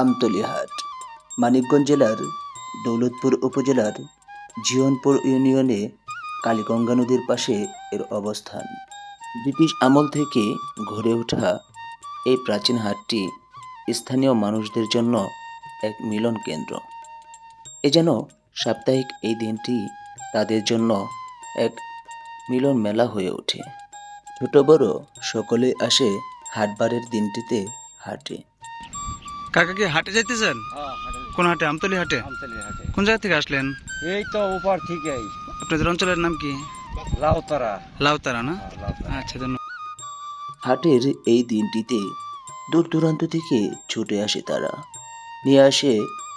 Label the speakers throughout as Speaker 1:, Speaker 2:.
Speaker 1: আমতলী হাট, মানিকগঞ্জ জেলার দৌলতপুর উপজেলার জিয়নপুর ইউনিয়নে কালীগঙ্গা নদীর পাশে এর অবস্থান। ব্রিটিশ আমল থেকে ঘুরে ওঠা এই প্রাচীন হাটটি স্থানীয় মানুষদের জন্য এক মিলন কেন্দ্র। এ যেন সাপ্তাহিক এই দিনটি তাদের জন্য এক মিলন মেলা হয়ে ওঠে। ছোট বড় সকলে আসে হাটবারের দিনটিতে হাটে।
Speaker 2: কাকা কি হাটে যাইতেছেন?
Speaker 3: হ্যাঁ।
Speaker 2: কোন হাটে? আমতলি হাটে?
Speaker 3: আমতলী হাটে।
Speaker 2: কোন জায়গা থেকে আসলেন?
Speaker 3: এই তো উপর থেকেই।
Speaker 2: আপনাদের অঞ্চলের নাম কি?
Speaker 3: লাউতরা।
Speaker 2: লাউতারা না?
Speaker 3: হ্যাঁ,
Speaker 2: আচ্ছা ধন্যবাদ।
Speaker 1: হাটের এই দিনটিতে দূর দূরান্ত থেকে ছুটে আসে তারা। নিয়ে আসে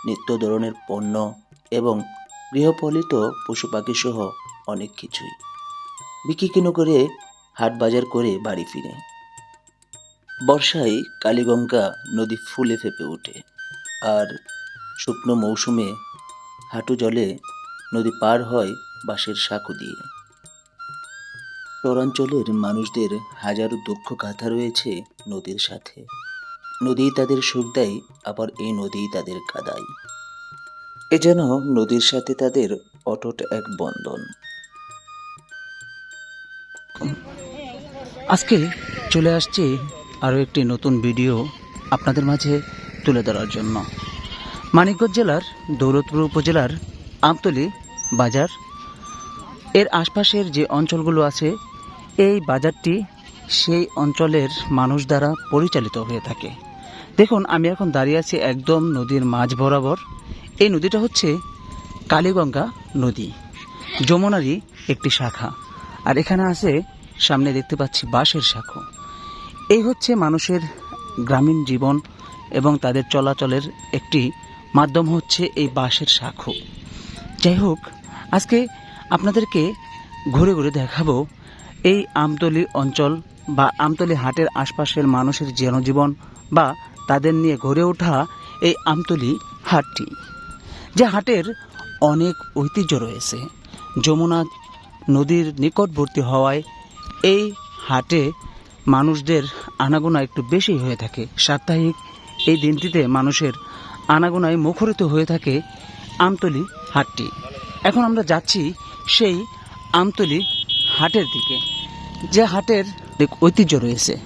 Speaker 1: নিত্য ধরনের পণ্য এবং গৃহপালিত পশু পাখি সহ অনেক কিছুই। বিক্রি কিনো করে হাট বাজার করে বাড়ি ফিরে। বর্ষায় কালীগঙ্গা নদী ফুলে ফেপে ওঠে আর শুকনো মৌসুমে হাঁটু জলে নদী পার হয় বাঁশের সাঁকো দিয়ে। শহরাঞ্চলের মানুষদের হাজারো দুঃখ গাথা রয়েছে নদীর সাথে। নদী তাদের সুখ দেয়, আবার এই নদী তাদের কাদায়। এ যেন নদীর সাথে তাদের অটুট এক বন্ধন।
Speaker 2: আজকে চলে আসছি আরও একটি নতুন ভিডিও আপনাদের মাঝে তুলে ধরার জন্য। মানিকগঞ্জ জেলার দৌলতপুর উপজেলার আমতলি বাজার, এর আশপাশের যে অঞ্চলগুলো আছে, এই বাজারটি সেই অঞ্চলের মানুষ দ্বারা পরিচালিত হয়ে থাকে। দেখুন, আমি এখন দাঁড়িয়ে আছি একদম নদীর মাঝ বরাবর। এই নদীটা হচ্ছে কালীগঙ্গা নদী, যমুনারই একটি শাখা। আর এখানে আছে, সামনে দেখতে পাচ্ছি বাঁশের শাখো। এই হচ্ছে মানুষের গ্রামীণ জীবন এবং তাদের চলাচলের একটি মাধ্যম হচ্ছে এই বাঁশের শাখো যাই হোক, আজকে আপনাদেরকে ঘুরে ঘুরে দেখাবো এই আমতলি অঞ্চল বা আমতলি হাটের আশপাশের মানুষের জনজীবন বা তাদের নিয়ে গড়ে ওঠা এই আমতলি হাটটি, যে হাটের অনেক ঐতিহ্য রয়েছে। যমুনা নদীর নিকটবর্তী হওয়ায় এই হাটে মানুষদের আনাগোনা একটু বেশি হয়ে থাকে। সাপ্তাহিক এই দিনটিতে মানুষের আনাগোনায় মুখরিত হয়ে থাকে আমতলি হাটটি। এখন আমরা যাচ্ছি সেই আমতলি হাটের দিকে। যে হাটের ঐতিহ্য রয়েছে।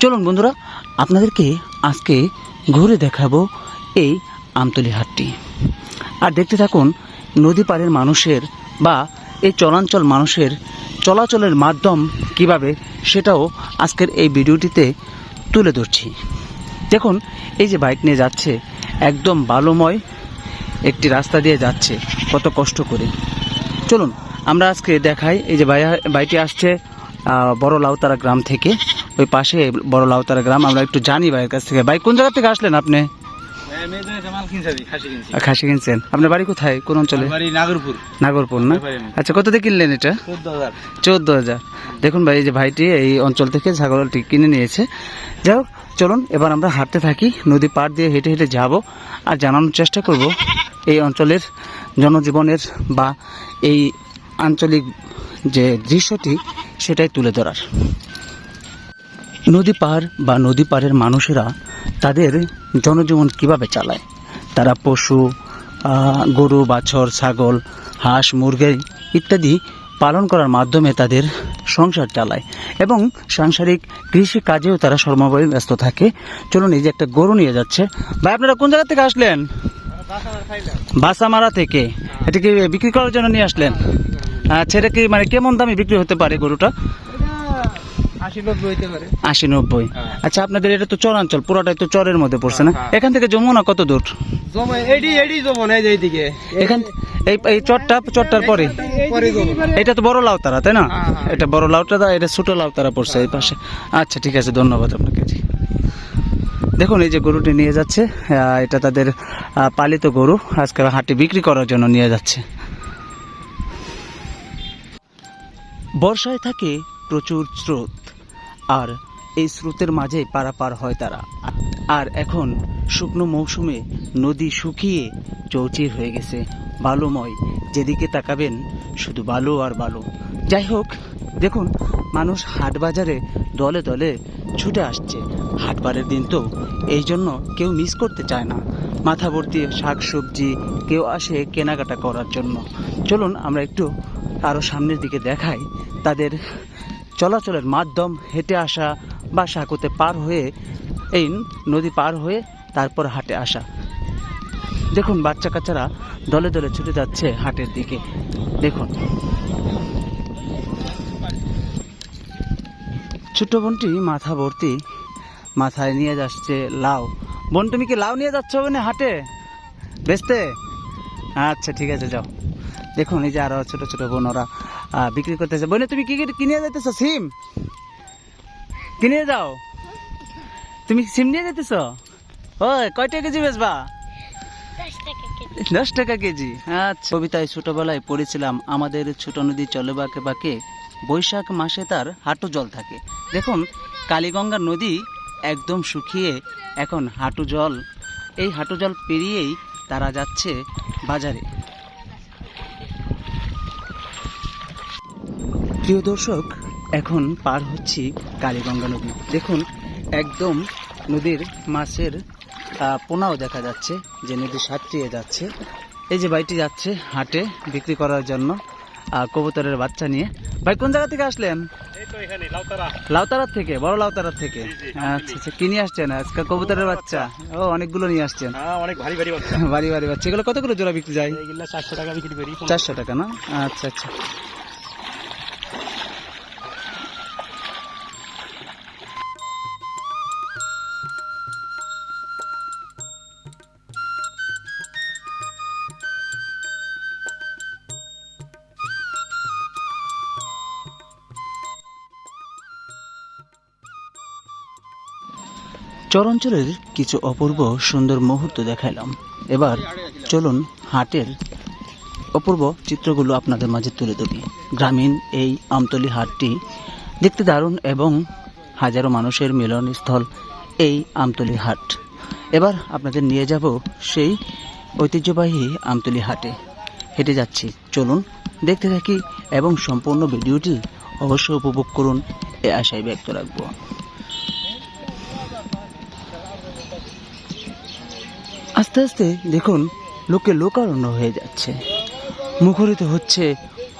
Speaker 2: চলুন বন্ধুরা, আপনাদেরকে আজকে ঘুরে দেখাবো এই আমতলি হাটটি। আর দেখতে থাকুন নদী পাড়ের মানুষের বা এই চলাঞ্চল মানুষের চলাচলের মাধ্যম কীভাবে সেটাও আজকের এই ভিডিওটিতে তুলে ধরছি। দেখুন, এই যে বাইক নিয়ে যাচ্ছে, একদম বালুময় একটি রাস্তা দিয়ে যাচ্ছে, কত কষ্ট করে। চলুন, আমরা আজকে দেখাই, এই যে বাইটি আসছে বড় লাউতারা গ্রাম থেকে। ওই পাশে বড় লাউতারা গ্রাম, আমরা একটু জানি ভাইয়ের কাছ থেকে। ভাই, কোন জায়গা থেকে আসলেন আপনি?
Speaker 3: খাসি
Speaker 2: কিনছেন। আপনার বাড়ি কোথায়? কোন অঞ্চলে?
Speaker 3: নাগরপুর।
Speaker 2: নাগরপুর না? আচ্ছা কত দিয়ে কিনলেন এটা?
Speaker 3: চোদ্দ হাজার।
Speaker 2: দেখুন ভাই এই যে ভাইটি এই অঞ্চল থেকে ছাগলটি কিনে নিয়েছে। যাই হোক চলুন এবার আমরা হাঁটতে থাকি। নদী পাড় দিয়ে হেঁটে হেঁটে যাব আর জানানোর চেষ্টা করব এই অঞ্চলের জনজীবনের বা এই আঞ্চলিক যে দৃশ্যটি সেটাই তুলে ধরার। নদী পার বা নদী পাড়ের মানুষেরা তাদের জনজীবন কীভাবে চালায়? তারা পশু গরু, বাছর, ছাগল, হাঁস, মুরগি ইত্যাদি পালন করার মাধ্যমে তাদের সংসার চালায় এবং সাংসারিক কৃষি কাজেও তারা সর্বময় ব্যস্ত থাকে। চলুন এই যে একটা গরু নিয়ে যাচ্ছে। ভাই, আপনারা কোন জায়গা থেকে আসলেন? বাসামারা থেকে। এটা কি বিক্রি করার জন্য নিয়ে আসলেন? আচ্ছা এটা কি মানে কেমন দামে বিক্রি হতে পারে গরুটা?
Speaker 3: আশি নব্বই হ্যাঁ।
Speaker 2: আচ্ছা আপনাদের এটা তো চরাঞ্চল পুরোটাই তো চরের মধ্যে পড়ছে না?
Speaker 3: হ্যাঁ।
Speaker 2: এখান থেকে যমুনা কত দূর?
Speaker 3: এই
Speaker 2: এখান এই এই চরটা চরটার পরে? এটা তো বড় লাউতারা তাই না?
Speaker 3: হ্যাঁ।
Speaker 2: এটা বড় লাউতারা এটা ছোট লাউতারা পড়ছে এই পাশে। আচ্ছা ঠিক আছে ধন্যবাদ আপনাকে। দেখুন এই যে গরুটি নিয়ে যাচ্ছে এটা তাদের পালিত গরু আজকে হাটে বিক্রি করার জন্য নিয়ে যাচ্ছে। বর্ষায় থাকে প্রচুর স্রোত। আর এই স্রোতের মাঝে পারাপার হয় তারা। আর এখন শুকনো মৌসুমে নদী শুকিয়ে চৌচির হয়ে গেছে। বালুময়, যেদিকে তাকাবেন শুধু বালু আর বালু। যাই হোক, দেখুন, মানুষ হাট বাজারে দলে দলে ছুটে আসছে। হাটবারের দিন তো এই জন্য কেউ মিস করতে চায় না। মাথা ভর্তি শাক সবজি কেউ আসে কেনাকাটা করার জন্য। চলুন, আমরা একটু আরও সামনের দিকে দেখাই তাদের চলাচলের মাধ্যম হেঁটে আসা বা সাঁকোতে পার হয়ে এই নদী পার হয়ে তারপর হাটে আসা। দেখুন, বাচ্চা কাচ্চারা দলে দলে ছুটে যাচ্ছে হাটের দিকে। দেখুন। ছোট্ট বোনটি মাথা ভর্তি, মাথায় নিয়ে যাচ্ছে লাউ। বোন তুমি কি লাউ নিয়ে যাচ্ছ ওখানে হাটে? বেচতে? আচ্ছা ঠিক আছে, যাও। দেখুন, এই যে আরও ছোট ছোট বোন ওরা। বিক্রি করতেছে। বোনে তুমি কি কিনে যাইতেছ? সিম? কিনে যাও। তুমি সিম নিয়ে যাইতেছ? ওই কয়টা কেজি বেচবা? দশ টাকা কেজি। আচ্ছা। কবিতায় ছোটবেলায় পড়েছিলাম, আমাদের ছোট নদী চলে বাঁকে বাঁকে, বৈশাখ মাসে তার হাঁটু জল থাকে। দেখুন, কালীগঙ্গা নদী একদম শুকিয়ে এখন হাঁটু জল। এই হাঁটু জল পেরিয়েই তারা যাচ্ছে বাজারে। প্রিয় দর্শক এখন পার হচ্ছি কালীগঙ্গা নদী। দেখুন একদম নদীর মাছের পোনাও দেখা যাচ্ছে যে নদী সাঁতরিয়ে যাচ্ছে। এই যে বাইটি যাচ্ছে হাটে বিক্রি করার জন্য কবুতরের বাচ্চা নিয়ে। ভাই কোন জায়গা থেকে আসলেন? লাউতারার থেকে বড় লাউতারার থেকে? আচ্ছা আচ্ছা কি নিয়ে আসছেন আজকে? কবুতরের বাচ্চা। ও অনেকগুলো নিয়ে আসছেন।
Speaker 3: হ্যাঁ অনেক ভারী ভারী বাচ্চা।
Speaker 2: বাড়ি বাড়ি বাচ্চা। এগুলো কতগুলো জোড়া বিক্রি যায়?
Speaker 3: চারশো টাকা বিক্রি করি।
Speaker 2: চারশো টাকা না? আচ্ছা আচ্ছা। চরাঞ্চলের কিছু অপূর্ব সুন্দর মুহূর্ত দেখাইলাম। এবার চলুন হাটের অপূর্ব চিত্রগুলো আপনাদের মাঝে তুলে ধরি। গ্রামীণ এই আমতলি হাটটি দেখতে দারুণ এবং হাজারো মানুষের মিলনস্থল এই আমতলি হাট। এবার আপনাদের নিয়ে যাব সেই ঐতিহ্যবাহী আমতলি হাটে। হেঁটে যাচ্ছি। চলুন দেখতে থাকি এবং সম্পূর্ণ ভিডিওটি অবশ্যই উপভোগ করুন, এ আশায় ব্যক্ত রাখব। আস্তে আস্তে দেখুন, লোকে লোকারণ্য হয়ে যাচ্ছে। মুখরিত হচ্ছে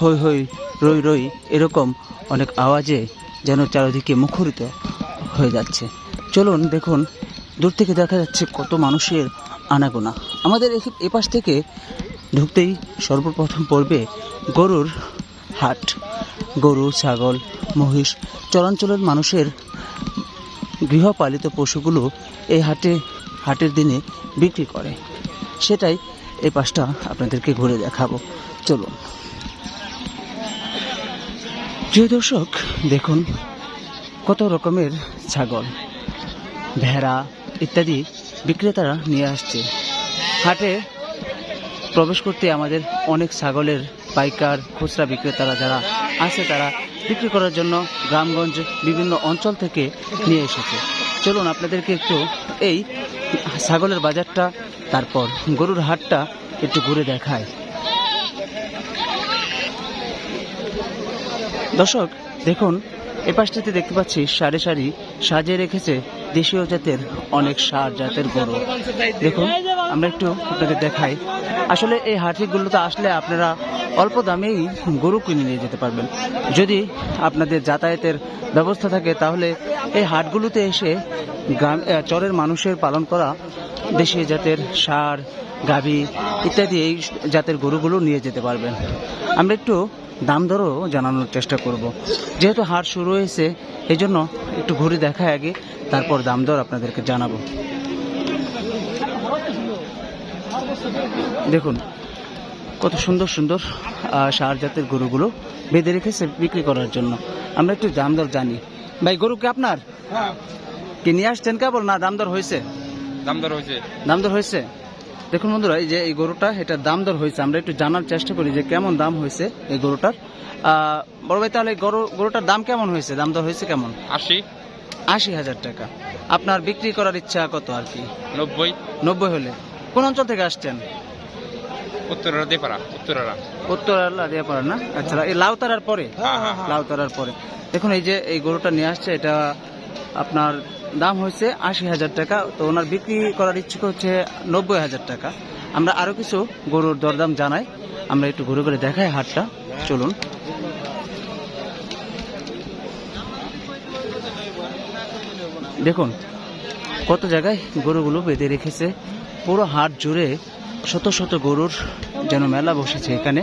Speaker 2: হৈ হৈ রই রই, এরকম অনেক আওয়াজে যেন চারিদিকে মুখরিত হয়ে যাচ্ছে। চলুন দেখুন, দূর থেকে দেখা যাচ্ছে কত মানুষের আনাগোনা। আমাদের এপাশ থেকে ঢুকতেই সর্বপ্রথম পড়বে গরুর হাট। গরু, ছাগল, মহিষ চলাঞ্চলের মানুষের গৃহপালিত পশুগুলো এই হাটে, হাটের দিনে বিক্রি করে। সেটাই এই পাশটা আপনাদেরকে ঘুরে দেখাবো। চলুন। প্রিয় দর্শক, দেখুন কত রকমের ছাগল, ভেড়া ইত্যাদি বিক্রেতারা নিয়ে আসছে। হাটে প্রবেশ করতে আমাদের অনেক ছাগলের পাইকার, খুচরা বিক্রেতারা যারা আছে তারা বিক্রি করার জন্য গ্রামগঞ্জ বিভিন্ন অঞ্চল থেকে নিয়ে এসেছে। চলুন, আপনাদেরকে একটু এই ছাগলের বাজারটা, তারপর গরুর হাটটা একটু ঘুরে দেখায়। দর্শক, দেখুন এ পাশটাতে দেখতে পাচ্ছি সারি সারি সাজিয়ে রেখেছে দেশীয় জাতের অনেক সার, জাতের গরু। দেখুন, আমরা একটু আপনাদের দেখাই। আসলে এই হাটগুলোতে আসলে আপনারা অল্প দামেই গরু কিনে নিয়ে যেতে পারবেন। যদি আপনাদের যাতায়াতের ব্যবস্থা থাকে, তাহলে এই হাটগুলোতে এসে গ্রাম চরের মানুষের পালন করা, দেশীয় জাতের সার, গাভী ইত্যাদি এই জাতের গরুগুলো নিয়ে যেতে পারবেন। আমরা একটু দাম দরও জানানোর চেষ্টা করব। যেহেতু হাট শুরু হয়েছে এই জন্য একটু ঘুরে দেখা আগে তারপর দাম দর আপনাদেরকে জানাব। দেখুন কত সুন্দর সুন্দর সার জাতের গরুগুলো বেঁধে রেখেছে বিক্রি করার জন্য। আমরা একটু দাম দর জানি। ভাই গরু কি আপনার? কি নিয়ে আসছেন কেবল না দাম দর হয়েছে?
Speaker 3: দাম দর হয়েছে।
Speaker 2: দাম দর হয়েছে? দেখুন বন্ধুরা এই যে এই গরুটা এটার দাম দর হয়েছে। আমরা একটু জানার চেষ্টা করি যে কেমন দাম হয়েছে এই গরুটার। বড় ভাই তাহলে গরু গরুটার দাম কেমন হয়েছে? দাম দর হয়েছে কেমন?
Speaker 3: আশি।
Speaker 2: আশি হাজার টাকা। আপনার বিক্রি করার ইচ্ছা কত আর কি?
Speaker 3: নব্বই।
Speaker 2: নব্বই হলে। কোন অঞ্চল থেকে আসছেন?
Speaker 3: দেপাড়া উত্তরারা
Speaker 2: না? আচ্ছা এই লাউতারার পরে?
Speaker 3: হ্যাঁ, হ্যাঁ,
Speaker 2: লাউতারার পরে। দেখুন এই যে এই গরুটা নিয়ে আসছে এটা আপনার দাম হয়েছে আশি হাজার টাকা। তো ওনার বিক্রি করার ইচ্ছুক হচ্ছে নব্বই হাজার টাকা। আমরা আরও কিছু গরুর দরদাম জানাই। আমরা একটু ঘুরে ঘুরে দেখাই হাটটা। চলুন। দেখুন, কত জায়গায় গরুগুলো বেঁধে রেখেছে। পুরো হাট জুড়ে শত শত গরুর যেন মেলা বসেছে এখানে।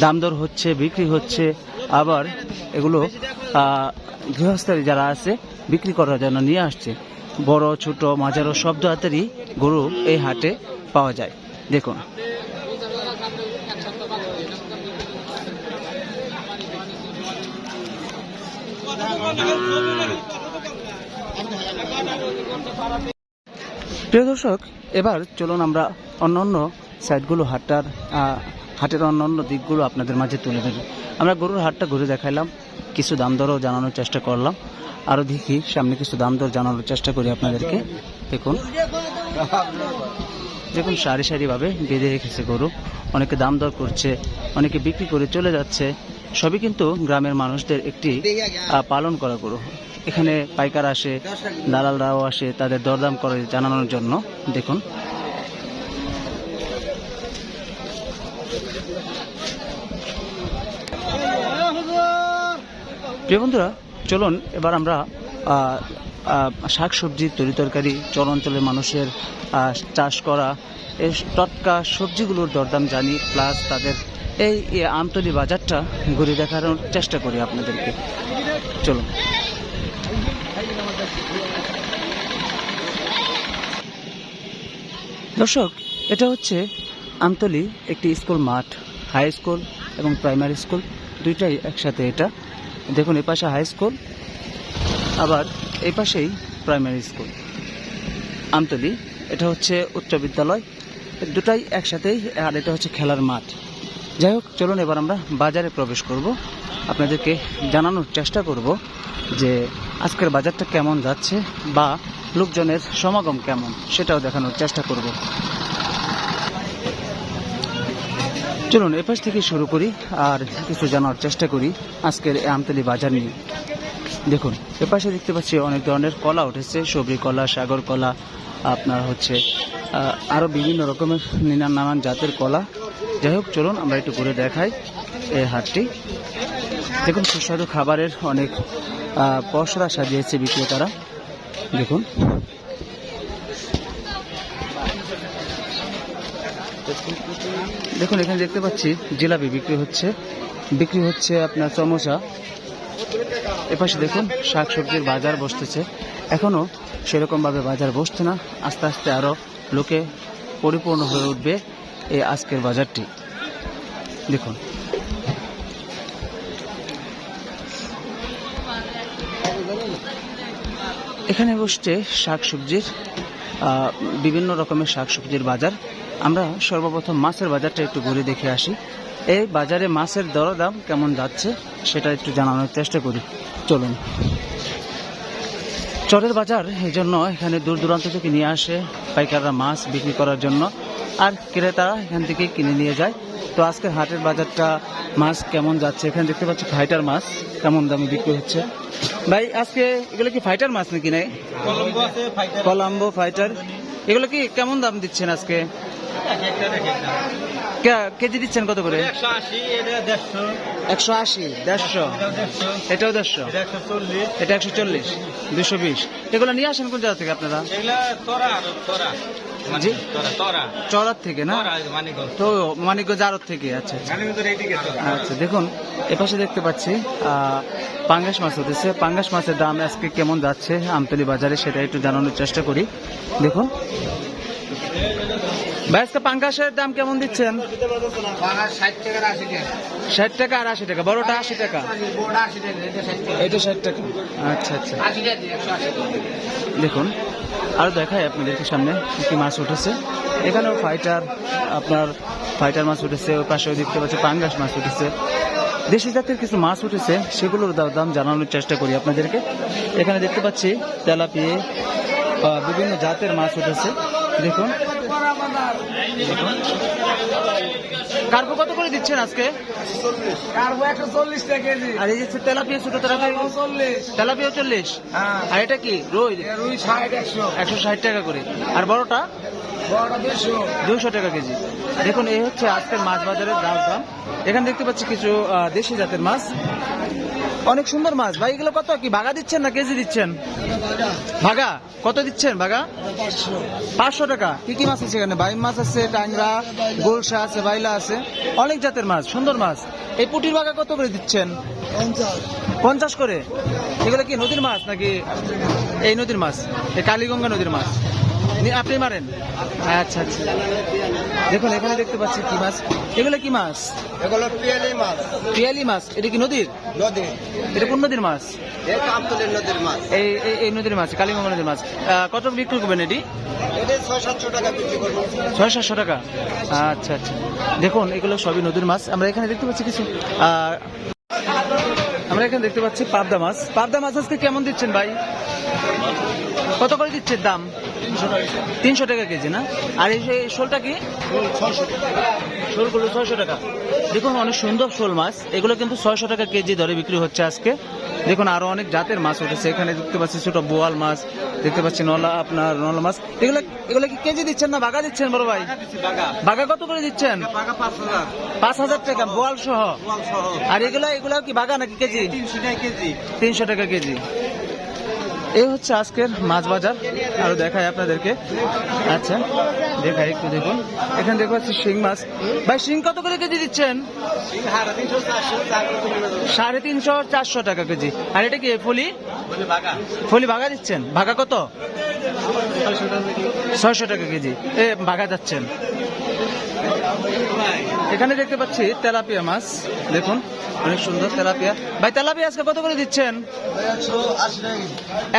Speaker 2: দাম দর হচ্ছে, বিক্রি হচ্ছে। আবার এগুলো গৃহস্থলী যারা আছে, বিক্রি করার জন্য নিয়ে আসছে। বড়, ছোট, মাঝারো সব জাতেরই গরু এই হাটে পাওয়া যায়। দেখুন। প্রিয় দর্শক, এবার চলুন আমরা অন্য অন্য সাইডগুলো হাটটার হাটের অন্য অন্য দিকগুলো আপনাদের মাঝে তুলে ধরি। আমরা গরুর হাটটা ঘুরে দেখাইলাম, কিছু দাম দরও জানানোর চেষ্টা করলাম। আরও দেখি, সামনে কিছু দাম দর জানানোর চেষ্টা করি আপনাদেরকে। দেখুন দেখুন, সারি সারিভাবে বেঁধে রেখেছে গরু। অনেকে দাম দর করছে, অনেকে বিক্রি করে চলে যাচ্ছে। সবই কিন্তু গ্রামের মানুষদের একটি পালন করা গরু। এখানে পাইকার আসে, দালালরাও আসে, তাদের দরদাম করে জানানোর জন্য। দেখুন প্রিয় বন্ধুরা, চলুন, এবার আমরা শাক সবজি তরি তরকারি চর অঞ্চলের মানুষের চাষ করা এই টটকা সবজিগুলোর দরদাম জানি, প্লাস তাদের এই এই আমতলি বাজারটা ঘুরে দেখানোর চেষ্টা করি আপনাদেরকে। চলুন। দর্শক, এটা হচ্ছে আমতলি একটি স্কুল মাঠ হাই স্কুল এবং প্রাইমারি স্কুল দুইটাই একসাথে এটা। দেখুন, এ পাশে হাই স্কুল আবার এই পাশেই প্রাইমারি স্কুল আমতলি, এটা হচ্ছে উচ্চ বিদ্যালয়, দুটাই একসাথেই, আর এটা হচ্ছে খেলার মাঠ। যাই হোক, চলুন এবার আমরা বাজারে প্রবেশ করব। আপনাদেরকে জানানোর চেষ্টা করব যে আজকের বাজারটা কেমন যাচ্ছে বা লোকজনের সমাগম কেমন, সেটাও দেখানোর চেষ্টা করব। চলুন এপাশ থেকে শুরু করি আর কিছু জানার চেষ্টা করি আজকের আমতলি বাজার নিয়ে। দেখুন এপাশে দেখতে পাচ্ছি অনেক ধরনের কলা উঠেছে সবরি কলা, সাগর কলা, আপনার হচ্ছে আরও বিভিন্ন রকমের নানান নানান জাতের কলা। যাই হোক, চলুন আমরা একটু ঘুরে দেখাই এই হাটটি। দেখুন, সুস্বাদু খাবারের অনেক পসরা সাজিয়েছে বিক্রেতারা। দেখুন। দেখুন, এখানে দেখতে পাচ্ছি, জিলাপি বিক্রি হচ্ছে। বিক্রি হচ্ছে আপনার সমোসা। এপাশে দেখুন শাক সবজির বাজার বসতেছে। এখনও সেরকমভাবে বাজার বসছে না। আস্তে আস্তে আরও লোকে পরিপূর্ণ হয়ে উঠবে এই আজকের বাজারটি। দেখুন। এখানে বসছে শাক সবজির বিভিন্ন রকমের শাক সবজির বাজার। আমরা সর্বপ্রথম মাছের বাজারটা একটু ঘুরে দেখে আসি। এই বাজারে মাছের দরদাম কেমন যাচ্ছে সেটা একটু জানানোর চেষ্টা করি। চলুন। চরের বাজার এই জন্য এখানে দূর দূরান্ত থেকে নিয়ে আসে পাইকাররা মাছ বিক্রি করার জন্য আর ক্রেতারা এখান থেকে কিনে নিয়ে যায়। তো আজকে হাটের বাজারটা মাছ কেমন যাচ্ছে? এখানে দেখতে পাচ্ছি ফাইটার মাছ কেমন দামে বিক্রি হচ্ছে? ভাই আজকে এগুলো কি ফাইটার মাছ নাকি নাই?
Speaker 3: কলম্বো ফাইটার।
Speaker 2: এগুলো কি কেমন দাম দিচ্ছেন আজকে? কেজি দিচ্ছেন কত করে?
Speaker 3: একশো আশি দেড়শো।
Speaker 2: এটাও দেড়শো।
Speaker 3: এটা একশো চল্লিশ।
Speaker 2: দুশো বিশ। এগুলো নিয়ে আসেন কোন জায়গা থেকে আপনারা?
Speaker 3: আর
Speaker 2: জি?
Speaker 3: তোরা
Speaker 2: থেকে না? তো মানিকগঞ্জ আড়ত থেকে আচ্ছা আচ্ছা। আচ্ছা দেখুন এপাশে দেখতে পাচ্ছি পাঙ্গাস মাছ উঠেছে পাঙ্গাস মাছের দাম আজকে কেমন যাচ্ছে? আমতলি বাজারে সেটা একটু জানানোর চেষ্টা করি। দেখুন। ভাই পাঙ্গাসের দাম কেমন দিচ্ছেন?
Speaker 3: ষাট টাকা
Speaker 2: আর আশি টাকা। বড়টা আশি টাকা।
Speaker 3: এটা ষাট টাকা।
Speaker 2: আচ্ছা আচ্ছা। দেখুন, আরও দেখাই আপনাদেরকে সামনে কি মাছ উঠেছে। এখানেও ফাইটার আপনার ফাইটার মাছ উঠেছে, ওই পাশেও দেখতে পাচ্ছি পাঙ্গাস মাছ উঠেছে। দেশি জাতের কিছু মাছ উঠেছে, সেগুলোর দাম জানানোর চেষ্টা করি আপনাদেরকে। এখানে দেখতে পাচ্ছি তেলাপিয়ে বিভিন্ন জাতের মাছ উঠেছে। দেখুন কার্পু কত করে দিচ্ছেন আজকে?
Speaker 3: কারবো একশো চল্লিশ টাকা কেজি।
Speaker 2: আর এই যে তেলাপিয়া ছোট তেলাপিয়া?
Speaker 3: চল্লিশ।
Speaker 2: তেলাপিয়া চল্লিশ?
Speaker 3: হ্যাঁ।
Speaker 2: আর এটা কি? রুই?
Speaker 3: রুই ষাট একশো।
Speaker 2: একশো ষাট টাকা করে। আর বড়টা?
Speaker 3: দুশো
Speaker 2: টাকা কেজি। দেখুন এই হচ্ছে আজকের মাছ বাজারের দাম দাম। এখানে দেখতে পাচ্ছি কিছু দেশি জাতের মাছ। অনেক সুন্দর মাছ। ভাই, এগুলো কত? কি ভাগা দিচ্ছেন না কেজি দিচ্ছেন? ভাগা? কত দিচ্ছেন ভাগা? পাঁচশো টাকা। কি কি মাছ আছে এখানে? বাইম মাছ আছে টাংরা গোলসা আছে, বাইলা আছে। অনেক জাতের মাছ, সুন্দর মাছ। এই পুটির ভাগা কত করে দিচ্ছেন? পঞ্চাশ করে। এগুলো কি নদীর মাছ নাকি? এই নদীর মাছ, এই কালীগঙ্গা নদীর মাছ। আপনি মারেন। আচ্ছা আচ্ছা। দেখুন এখানে দেখতে পাচ্ছি কি মাছ। এগুলো কি মাছ?
Speaker 3: এগুলো পিয়ালি মাছ।
Speaker 2: পিয়ালি মাছ। এটা কি নদীর?
Speaker 3: নদী।
Speaker 2: এটা কোন নদীর মাছ?
Speaker 3: এই নদীর মাছ।
Speaker 2: এই নদীর মাছ কালীগঙ্গা নদীর মাছ। কত বিক্রি করবেন এটি?
Speaker 3: ছয় সাতশো টাকা বিক্রি করব।
Speaker 2: ছয় সাতশো টাকা? আচ্ছা আচ্ছা। দেখুন এগুলো সবই নদীর মাছ। আমরা এখানে দেখতে পাচ্ছি কিছু আমরা এখানে দেখতে পাচ্ছি পাবদা মাছ। পাবদা মাছ আজকে কেমন দিচ্ছেন ভাই? কত করে দিচ্ছেন দাম? তিনশো টাকা কেজি না? আর এই এই শোলটা কি? শোলগুলো ছয়শো টাকা। দেখুন অনেক সুন্দর শোল মাছ। এগুলো কিন্তু ছয়শো টাকা কেজি দরে বিক্রি হচ্ছে আজকে। দেখুন আরও অনেক জাতের মাছ উঠেছে। এখানে দেখতে পাচ্ছি ছোট বোয়াল মাছ দেখতে পাচ্ছি নলা আপনার নলা মাছ। এগুলো এগুলো কি কেজি দিচ্ছেন না বাগা দিচ্ছেন বড় ভাই?
Speaker 3: বাগা
Speaker 2: কত করে দিচ্ছেন?
Speaker 3: পাঁচ হাজার।
Speaker 2: টাকা বোয়াল সহ?
Speaker 3: সহ।
Speaker 2: আর এগুলো এগুলো কি বাগা নাকি কেজি?
Speaker 3: তিনশো টাকা কেজি।
Speaker 2: তিনশো টাকা কেজি। এই হচ্ছে আজকের মাছ বাজার। আরও দেখাই আপনাদেরকে। আচ্ছা দেখাই একটু দেখুন। এখানে দেখতে পাচ্ছি শিং মাছ। ভাই, শিং কত করে কেজি দিচ্ছেন?
Speaker 3: সাড়ে তিনশো, চারশো
Speaker 2: টাকা কেজি। আর এটা কি, ফলি? ফলি ভাগা দিচ্ছেন? ভাগা কত? ছয়শো টাকা কেজি। এ, ভাগা যাচ্ছেন। এখানে দেখতে পাচ্ছি তেলাপিয়া মাছ। দেখুন অনেক সুন্দর তেলাপিয়া। ভাই তেলাপিয়া আজকে কত করে দিচ্ছেন?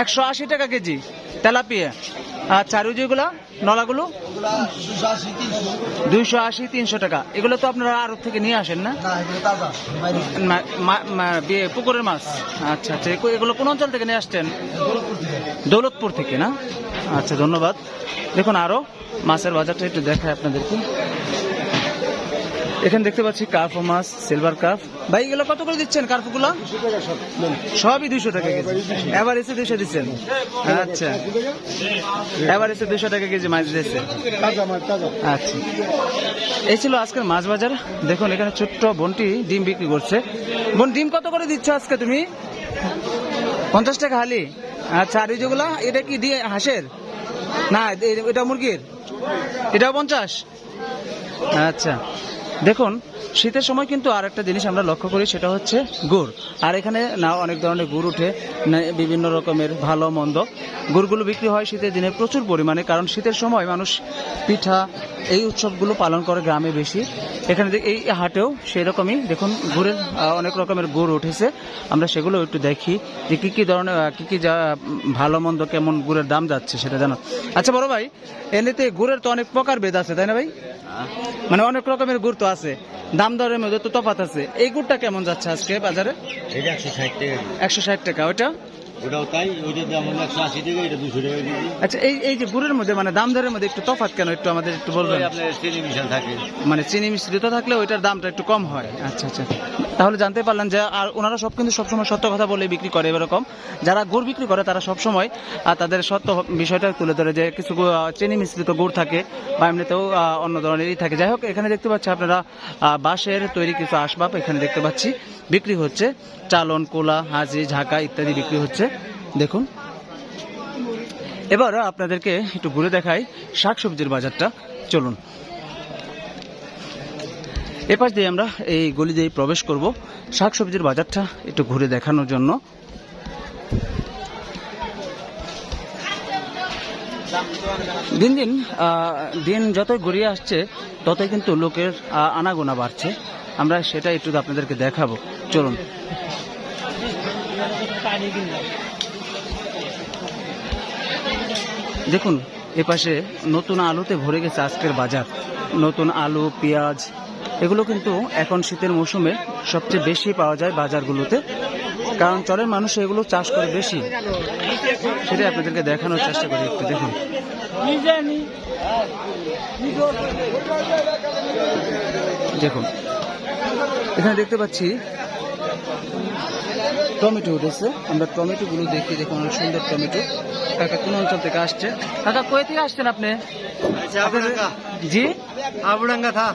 Speaker 3: একশো আশি টাকা কেজি।
Speaker 2: তেলাপিয়া। আর যেগুলো নলাগুলো? দুইশো আশি তিনশো টাকা। এগুলো তো আপনারা আরব থেকে নিয়ে আসেন না? বিয়ে- পুকুরের মাছ। আচ্ছা আচ্ছা এগুলো কোন অঞ্চল থেকে নিয়ে আসছেন? দৌলতপুর থেকে। না? আচ্ছা ধন্যবাদ। দেখুন আরও মাছের বাজারটা একটু দেখায় আপনাদেরকে। এখানে দেখতে পাচ্ছি কার্প মাছ সিলভার কার্প ভাই, এগুলো কত করে দিচ্ছেন কার্পগুলো সবই দুইশো টাকা কেজি। এবার এসে দুইশো দিচ্ছেন। আচ্ছা। এবার এসে দুইশো টাকা কেজি মাছ দিয়েছে। আচ্ছা। এই ছিল আজকের মাছ বাজার। দেখুন, এখানে ছোট্ট বোনটি ডিম বিক্রি করছে। বোন, ডিম কত করে দিচ্ছ আজকে তুমি? পঞ্চাশ টাকা হালি। আচ্ছা আর যেগুলা, এটা কি দিয়ে হাঁসের? না এটা মুরগির? এটাও পঞ্চাশ? আচ্ছা। দেখুন শীতের সময় কিন্তু আর একটা জিনিস আমরা লক্ষ্য করি সেটা হচ্ছে গুড়। আর এখানে না অনেক ধরনের গুড় উঠে না বিভিন্ন রকমের ভালো মন্দ। গুড়গুলো বিক্রি হয় শীতের দিনে প্রচুর পরিমাণে কারণ শীতের সময় মানুষ পিঠা এই উৎসবগুলো পালন করে গ্রামে বেশি। এখানে এই হাটেও সেই রকমই দেখুন গুড়ের অনেক রকমের গুড় উঠেছে। আমরা সেগুলো একটু দেখি যে কী কী ধরনের কী কি কি যা ভালো মন্দ কেমন গুড়ের দাম যাচ্ছে সেটা জানো আচ্ছা বড় ভাই এনেতে গুড়ের তো অনেক প্রকার বেদ আছে তাই না ভাই? মানে অনেক রকমের গুড় তো আছে। দাম দরের মধ্যে তো তফাত আছে। এই গুড়টা কেমন যাচ্ছে আজকে বাজারে?
Speaker 4: এটা একশো ষাট টাকা।
Speaker 2: একশো ষাট টাকা। ওইটা?
Speaker 4: ওটাও তাই ওইটার দাম হলো একশো আশি টাকা এটা দুশো টাকা কেজি
Speaker 2: আচ্ছা এই এই যে গুড়ের মধ্যে মানে দাম দরের মধ্যে একটু তফাৎ কেন? একটু আমাদের একটু বলবেন।
Speaker 4: আপনার চিনি মিশাল থাকে।
Speaker 2: মানে চিনি মিশ্রিত থাকলে ওইটার দামটা একটু কম হয়। আচ্ছা আচ্ছা। তাহলে জানতে পারলাম যে আর ওনারা সব কিন্তু সবসময় সত্য কথা বলে বিক্রি করে এরকম। যারা গুড় বিক্রি করে তারা সবসময় তাদের সত্য বিষয়টা তুলে ধরে যে কিছু চিনি মিশ্রিত গুড় থাকে বা এমনিতেও অন্য ধরনেরই থাকে। যাই হোক এখানে দেখতে পাচ্ছি আপনারা বাঁশের তৈরি কিছু আসবাব এখানে দেখতে পাচ্ছি। বিক্রি হচ্ছে চালন কোলা হাজি ঝাঁকা ইত্যাদি বিক্রি হচ্ছে। দেখুন। এবার আপনাদেরকে একটু ঘুরে দেখাই শাকসবজির বাজারটা। চলুন। এপাশ দিয়ে আমরা এই গলি দিয়ে প্রবেশ করব। শাকসবজির বাজারটা একটু ঘুরে দেখানোর জন্য। দিন দিন দিন যতই গড়িয়ে আসছে, ততই কিন্তু লোকের আনাগোনা বাড়ছে। আমরা সেটা একটু আপনাদেরকে দেখাবো। চলুন। দেখুন, এপাশে নতুন আলুতে ভরে গেছে আজকের বাজার। নতুন আলু, পেঁয়াজ, এগুলো কিন্তু এখন শীতের মৌসুমে সবচেয়ে বেশি পাওয়া যায় বাজারগুলোতে। কারণ চরের মানুষ এগুলো চাষ করে বেশি। সেটাই আপনাদেরকে দেখানোর চেষ্টা করি একটু, দেখুন। দেখুন, এখানে দেখতে পাচ্ছি টমেটো উঠেছে। আমরা টমেটো গুলো দেখি দেখুন অনেক সুন্দর টমেটো। কাকা কোন অঞ্চল থেকে আসছে? কাকা কই থেকে আসছেন আপনি? জি?
Speaker 4: আবুডাঙ্গা থা।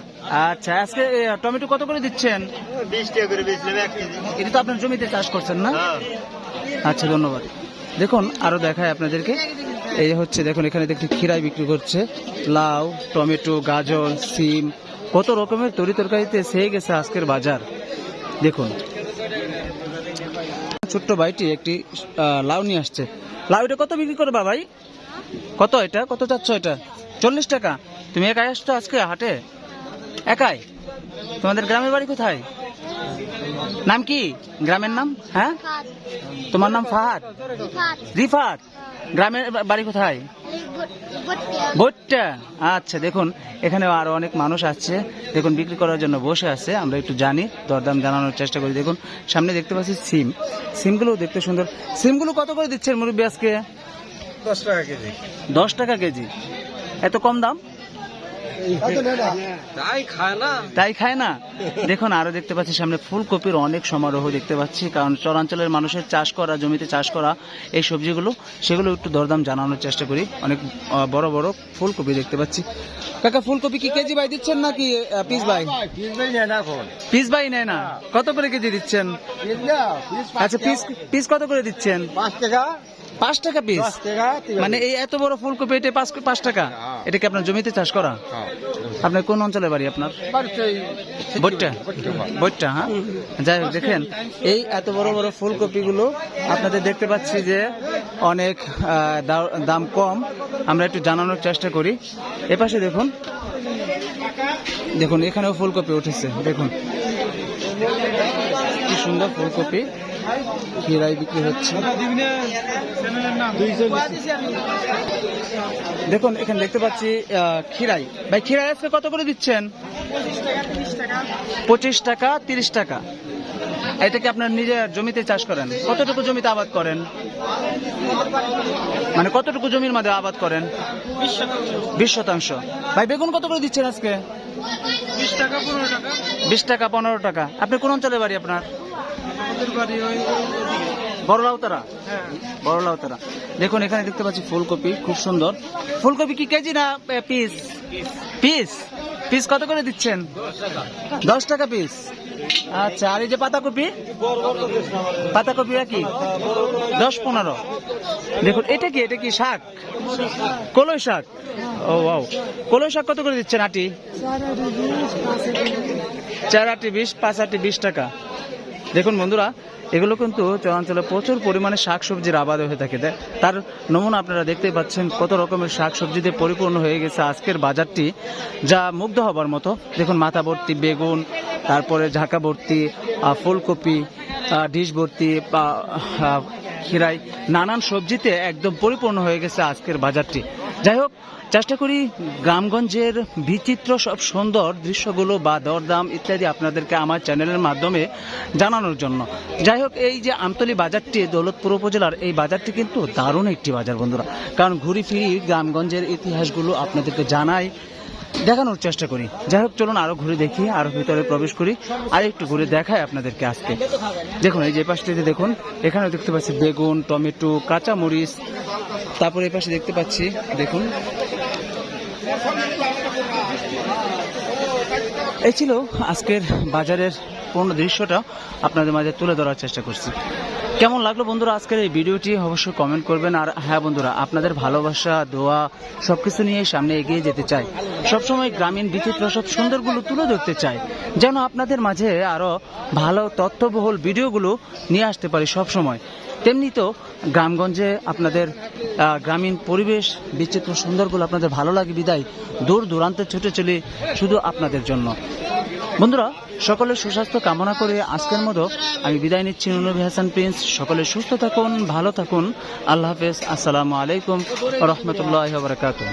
Speaker 2: আচ্ছা আজকে টমেটো কত করে দিচ্ছেন?
Speaker 4: বিশ টাকা করে
Speaker 2: এটা তো আপনার জমিতে চাষ করছেন না?
Speaker 4: হ্যাঁ।
Speaker 2: আচ্ছা ধন্যবাদ। দেখুন আরও দেখায় আপনাদেরকে। এই হচ্ছে দেখুন এখানে দেখছি খিরাই বিক্রি করছে। লাউ টমেটো গাজর সিম। কত রকমের তরি তরকারিতে সেয়ে গেছে আজকের বাজার। দেখুন। ছোট্ট ভাইটি একটি লাউ নিয়ে আসছে। লাউ এটা কত বিক্রি করবা ভাই? কত এটা? কত চাচ্ছ এটা? চল্লিশ টাকা। তুমি একাই আসছো আজকে হাটে? একাই? তোমাদের গ্রামের বাড়ি কোথায়? নাম কি? গ্রামের নাম? হ্যাঁ? তোমার নাম ফাহাদ?
Speaker 5: ফাত
Speaker 2: রিফাত? গ্রামের বাড়ি কোথায়? ভোটটা আচ্ছা দেখুন এখানে আরও অনেক মানুষ আছে। দেখুন বিক্রি করার জন্য বসে আছে। আমরা একটু জানি দরদাম জানানোর চেষ্টা করি। দেখুন সামনে দেখতে পাচ্ছি সিম। সিমগুলো দেখতে সুন্দর। সিমগুলো কত করে দিচ্ছেন মুরব্বী আজকে?
Speaker 4: দশ টাকা কেজি।
Speaker 2: দশ টাকা কেজি। এত কম দাম?
Speaker 4: তাই খায় না?
Speaker 2: তাই খায় না দেখুন আরও দেখতে পাচ্ছি সামনে ফুলকপির অনেক সমারোহ দেখতে পাচ্ছি কারণ চরাঞ্চলের মানুষের চাষ করা জমিতে চাষ করা এই সবজিগুলো সেগুলো একটু দরদাম জানানোর চেষ্টা করি। অনেক আহ, বড় বড় ফুলকপি দেখতে পাচ্ছি। কাকা ফুলকপি কি কেজি বাই দিচ্ছেন নাকি পিস বাই
Speaker 4: কিনবেই না না
Speaker 2: পিস বাই নেয় না। কত করে কেজি দিচ্ছেন? আচ্ছা পিস পিস কত করে দিচ্ছেন?
Speaker 4: পাঁচ টাকা।
Speaker 2: পাঁচ টাকা পিস মানে এই এত বড় ফুলকপি এটা পাঁচ পাঁচ টাকা? এটা কি আপনার জমিতে চাষ করা? আপনার কোন অঞ্চলে বাড়ি আপনার? বইটা বইটা হ্যাঁ? যাই হোক দেখেন এই এত বড় বড় ফুলকপি গুলো আপনাদের দেখতে পাচ্ছি যে অনেক দাম কম। আমরা একটু জানানোর চেষ্টা করি। এপাশে দেখুন। দেখুন এখানেও ফুলকপি উঠেছে। দেখুন। কি সুন্দর ফুলকপি। হিরাই বিক্রি হচ্ছে? দেখুন এখানে দেখতে পাচ্ছি খিরাই ভাই খিরাই আজকে কত করে দিচ্ছেন? পঁচিশ টাকা তিরিশ টাকা। এটা কি আপনার নিজের জমিতে চাষ করেন? কতটুকু জমিতে আবাদ করেন? মানে কতটুকু জমির মধ্যে আবাদ করেন? বিশ শতাংশ। ভাই বেগুন কত করে দিচ্ছেন আজকে? বিশ টাকা পনেরো টাকা। আপনি কোন অঞ্চলে বাড়ি আপনার? বড় লাউতারা? বড় লাউতারা। দেখুন এখানে দেখতে পাচ্ছি ফুলকপি খুব সুন্দর। ফুলকপি কি কেজি না পিস? পিস? পিস কত করে দিচ্ছেন? দশ টাকা পিস। আচ্ছা আর এই যে পাতাকপি? পাতাকপি কি? দশ পনেরো। দেখুন এটা কি? এটা কি শাক? কলই শাক? ও ওয়াও। কলই শাক কত করে দিচ্ছেন আটি? চার আটি বিশ পাঁচ আটি বিশ টাকা। দেখুন বন্ধুরা এগুলো কিন্তু চরাঞ্চলে প্রচুর পরিমাণে শাকসবজির আবাদ হয়ে থাকে। তার নমুনা আপনারা দেখতেই পাচ্ছেন কত রকমের শাকসবজিতে পরিপূর্ণ হয়ে গেছে আজকের বাজারটি যা মুগ্ধ হবার মতো। দেখুন মাথা ভর্তি বেগুন তারপরে ঝাঁকা ভর্তি ফুলকপি আহ, ডিশ ভর্তি বা খিরাই নানান সবজিতে একদম পরিপূর্ণ হয়ে গেছে আজকের বাজারটি। যাই হোক, চেষ্টা করি গ্রামগঞ্জের বিচিত্র সব সুন্দর দৃশ্যগুলো বা দরদাম ইত্যাদি আপনাদেরকে আমার চ্যানেলের মাধ্যমে জানানোর জন্য। যাই হোক, এই যে আমতলি বাজারটি, দৌলতপুর উপজেলার এই বাজারটি কিন্তু দারুণ একটি বাজার বন্ধুরা। কারণ ঘুরি ফিরি গ্রামগঞ্জের ইতিহাসগুলো আপনাদেরকে জানাই দেখানোর চেষ্টা করি। যাই হোক, চলুন আরও ঘুরে দেখি, আরও ভিতরে প্রবেশ করি, আর একটু ঘুরে দেখাই আপনাদেরকে আজকে। দেখুন, এই যে পাশটিতে দেখুন এখানে দেখতে পাচ্ছি বেগুন, টমেটো কাঁচা মরিচ তারপরে এই পাশে দেখতে পাচ্ছি, দেখুন। এই ছিল আজকের বাজারের পূর্ণ দৃশ্যটা আপনাদের মাঝে তুলে ধরার চেষ্টা করছি। কেমন লাগল বন্ধুরা আজকের এই ভিডিওটি? অবশ্যই কমেন্ট করবেন। আর হ্যাঁ বন্ধুরা, আপনাদের ভালোবাসা, দোয়া সবকিছু নিয়ে সামনে এগিয়ে যেতে চাই। সবসময় গ্রামীণ বিচিত্র সব সুন্দরগুলো তুলে ধরতে চাই। যেন আপনাদের মাঝে আরও ভালো তথ্যবহুল ভিডিওগুলো নিয়ে আসতে পারি সবসময়। তেমনি তো গ্রামগঞ্জে আপনাদের গ্রামীণ পরিবেশ বিচিত্র সুন্দরগুলো আপনাদের ভালো লাগে, বিদায়। দূর দূরান্তে ছুটে চলি শুধু আপনাদের জন্য। বন্ধুরা, সকলের সুস্বাস্থ্য কামনা করে আজকের মতো আমি বিদায় নিচ্ছি নুনবী হাসান প্রিন্স। সকলে সুস্থ থাকুন, ভালো থাকুন। আল্লাহ হাফেজ। আসসালামু আলাইকুম রহমতুল্লাহ বারকাতুহ।